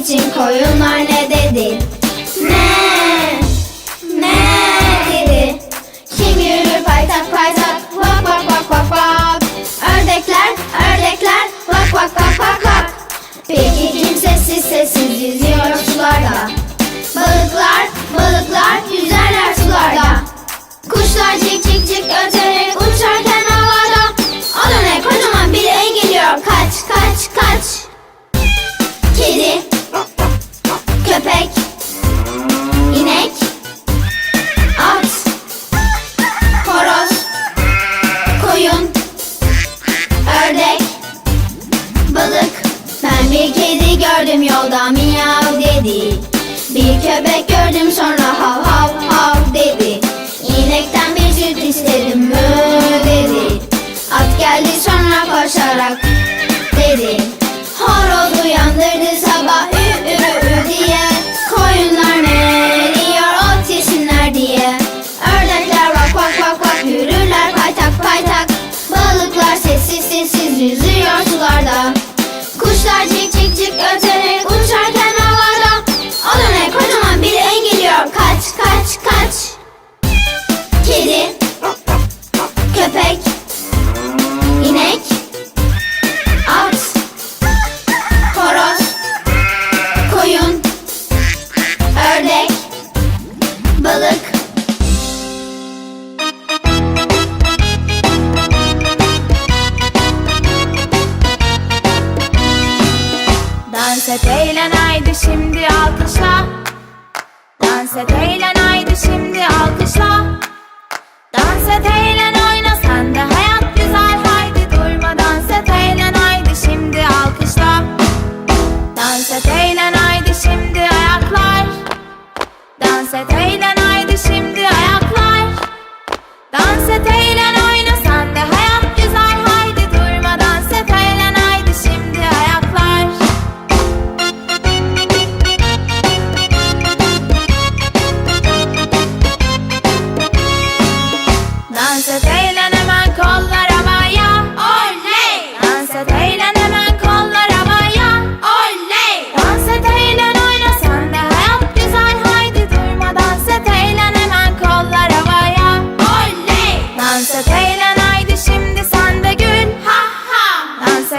için koyunlar ne dedi? Ne? Ne dedi? Kim yürür paytak paytak? Vak vak vak vak vak. Ördekler, ördekler, vak vak vak vak vak. Peki kim sessiz sessiz yüzüyor sularda? Balıklar, balıklar yüzerler sularda. Kuşlar cik cik cik öter Seni gördüm yolda miyav dedi. Bir köpek gördüm sonra hav hav hav dedi. İnekten bir süt istedim mü dedi. At geldi sonra koşarak dedi. Horoz uyandırdı Çık çık çık ötere şimdi alkışla. Dans et eğlen haydi şimdi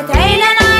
Catarina, no.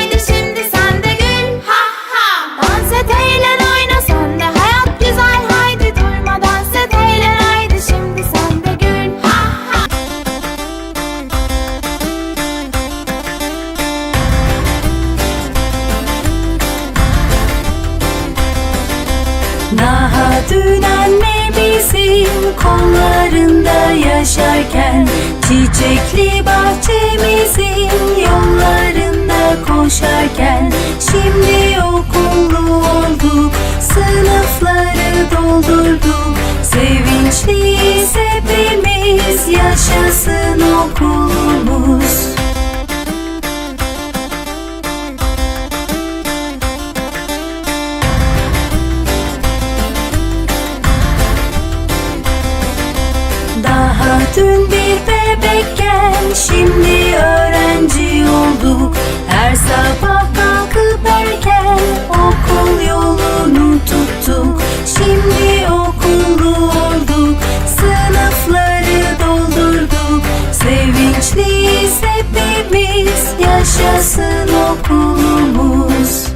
Daha dün bir bebekken şimdi öğrenci olduk. Her sabah kalkıp erken okul yolunu tuttuk. Şimdi okullu olduk sınıfları doldurduk. Sevinçliyiz hepimiz yaşasın okulumuz.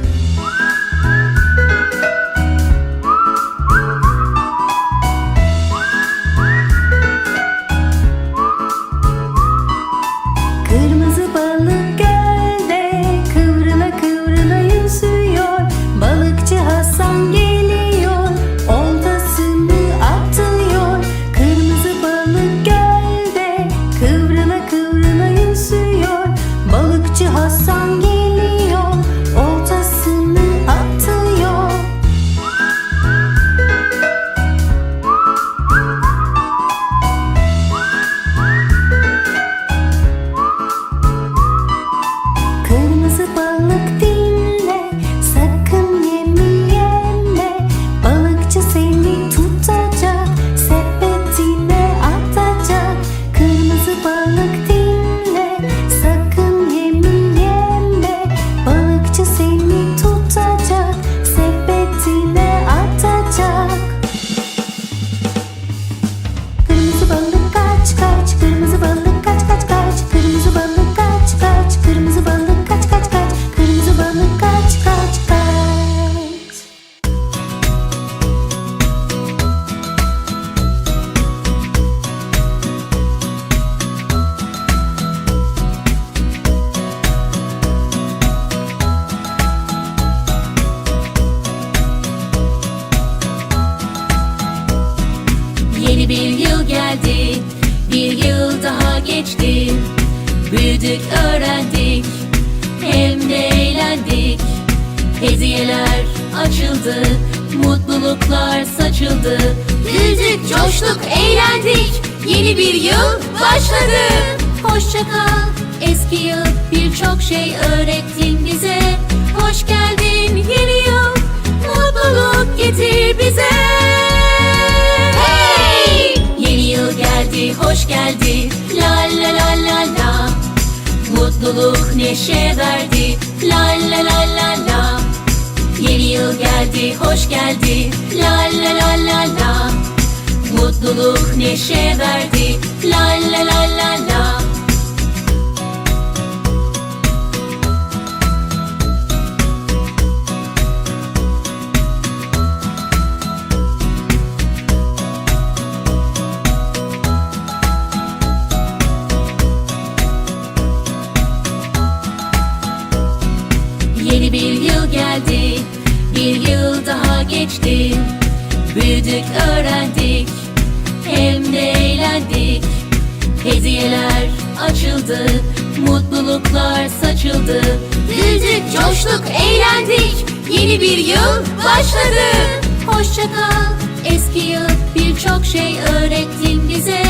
Büyüdük, öğrendik, hem de eğlendik. Hediyeler açıldı, mutluluklar saçıldı. Güldük, coştuk, eğlendik. Yeni bir yıl başladı. Hoşça kal, eski yıl birçok şey öğrettin bize. Hoş geldin yeni yıl, mutluluk getir bize. Hey! Yeni yıl geldi, hoş geldi. La la la la la. Mutluluk neşe verdi. La la la la la. Yeni yıl geldi, hoş geldi. La la la la la. Mutluluk neşe verdi. La la la la. Büyüdük, öğrendik, hem de eğlendik. Hediyeler açıldı, mutluluklar saçıldı. Güldük, coştuk, eğlendik. Yeni bir yıl başladı. Hoşça kal, eski yıl birçok şey öğrettin bize.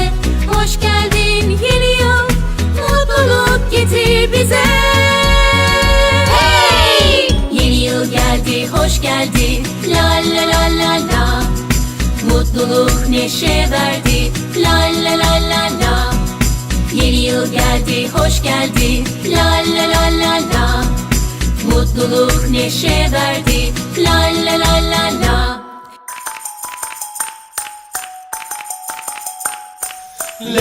Hoş geldin yeni yıl, mutluluk getir bize. Hey! Yeni yıl geldi, hoş geldi. Neşe verdi. La la la la la. Yeni yıl geldi, hoş geldi. La la la la la. Mutluluk neşe verdi. La la la la la. İki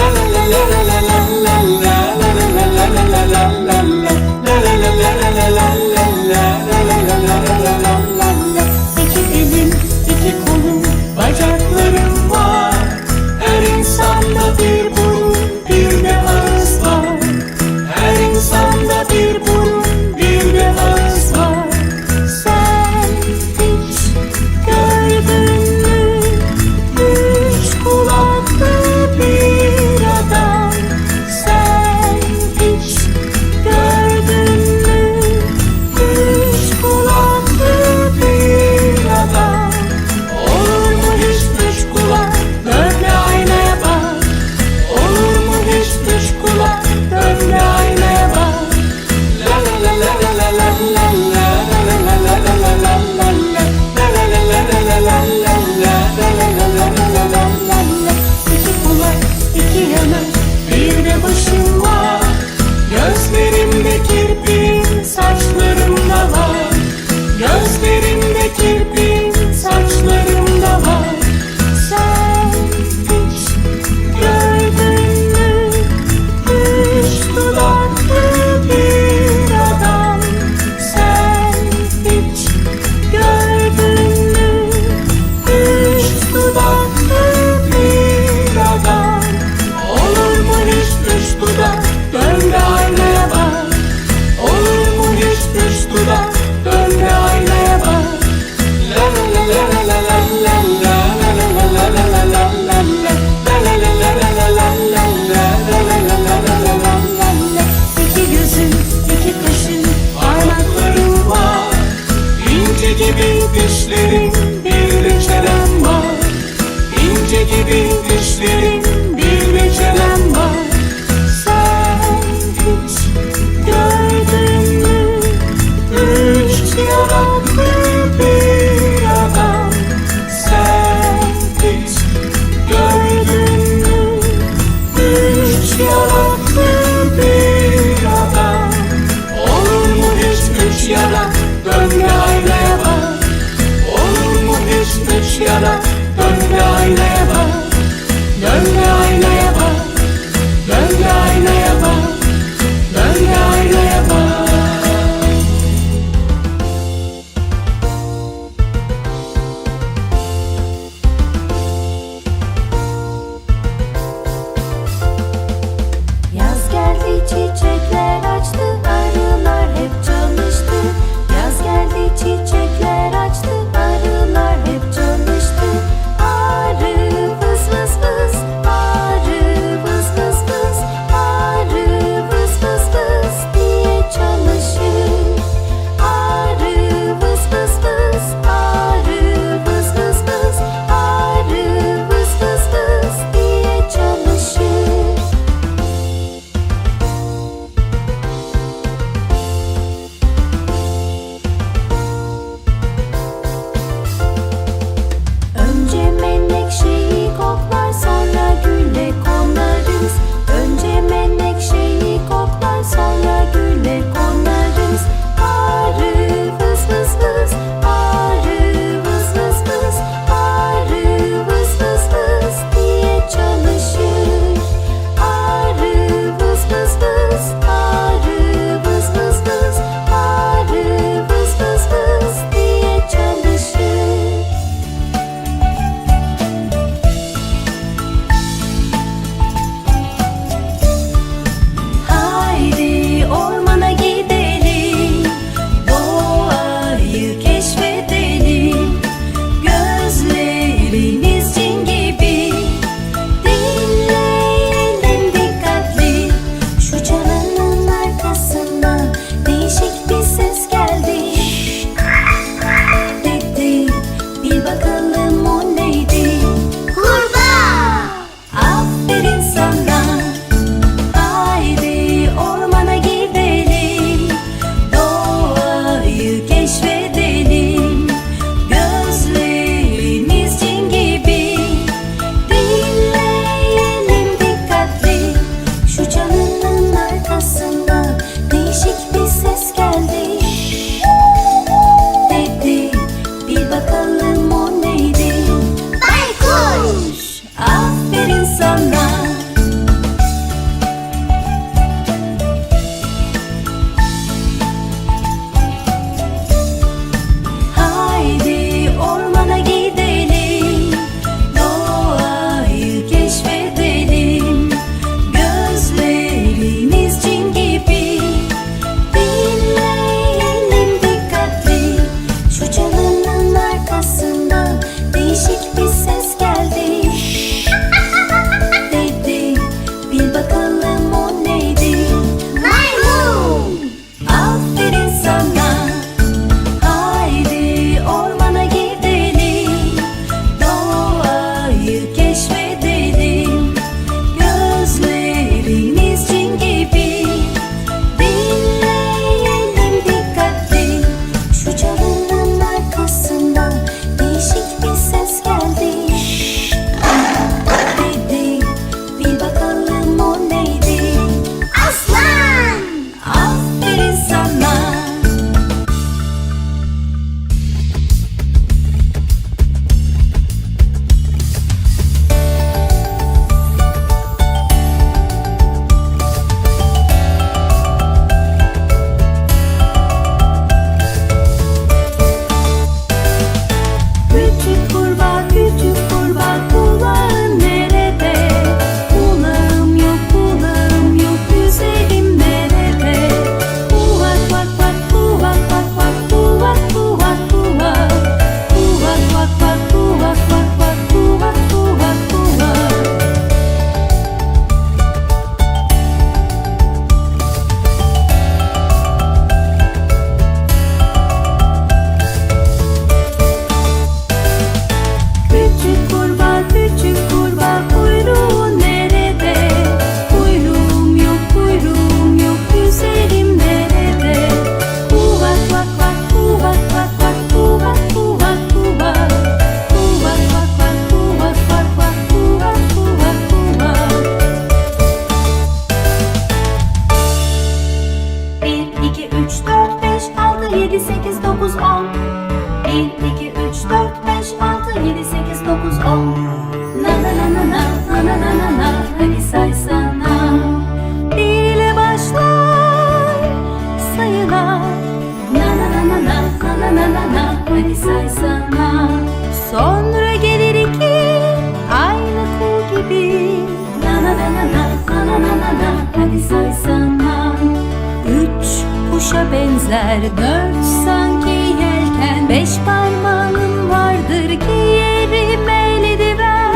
kuşa benzer Dört sanki yelken Beş parmağım vardır giyerim eldiven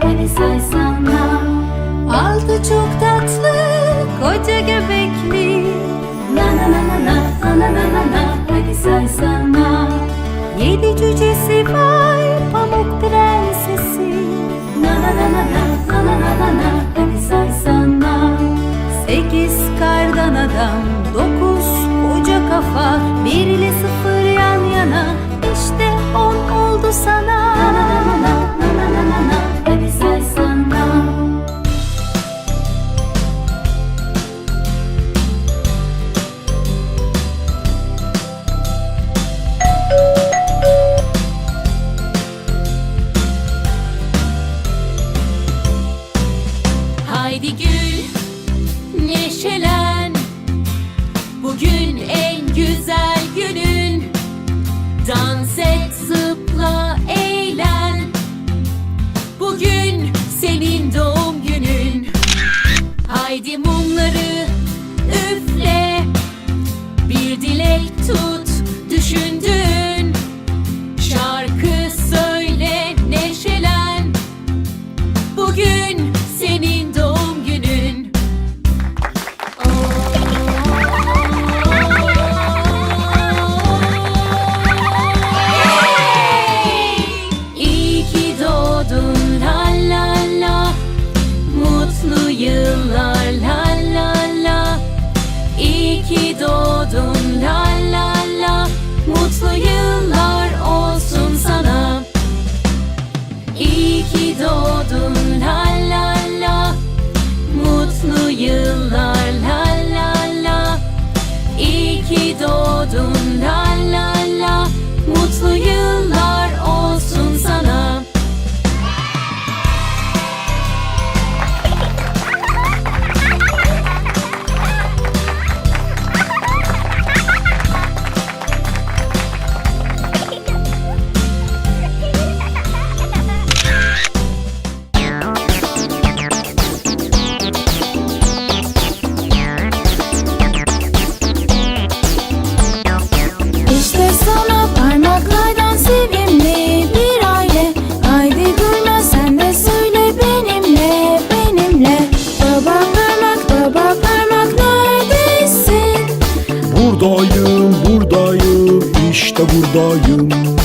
Hele saysana Altı çok tatlı koca göbekli Na na na na na na na na na Hadi saysana Yedi cücesi var pamuk prensesi Na na na na na na na na na Hadi saysana Sekiz kardan adam Dokuz koca kafa Bir ile sıfır yan yana İşte on oldu sana na, na, na, na. burada buradayım.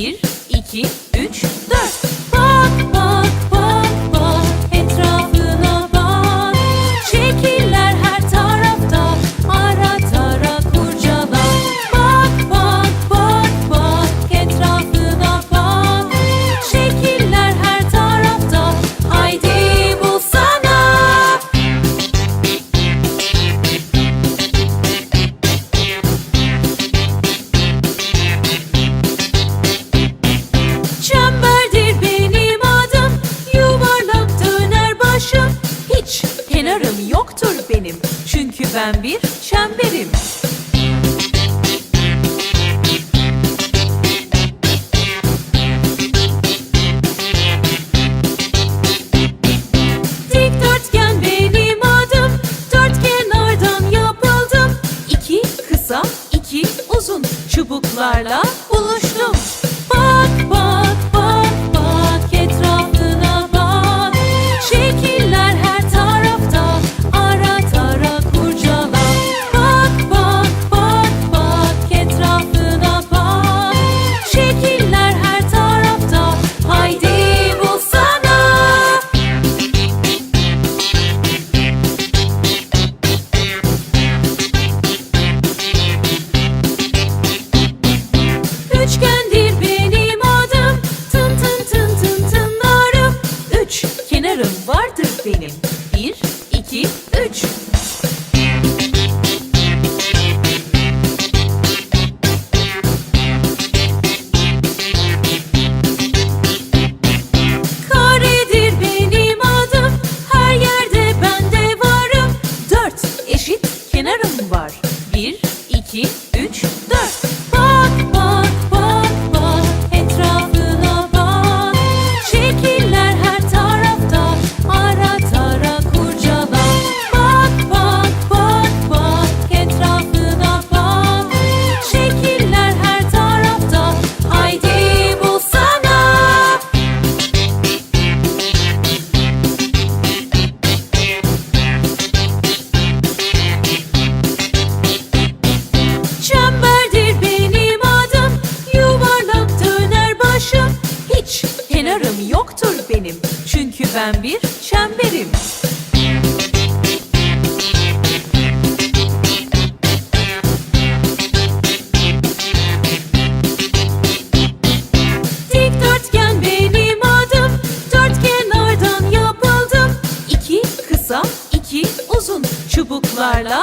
1, 2, 3, 4 Çubuklarla buluştum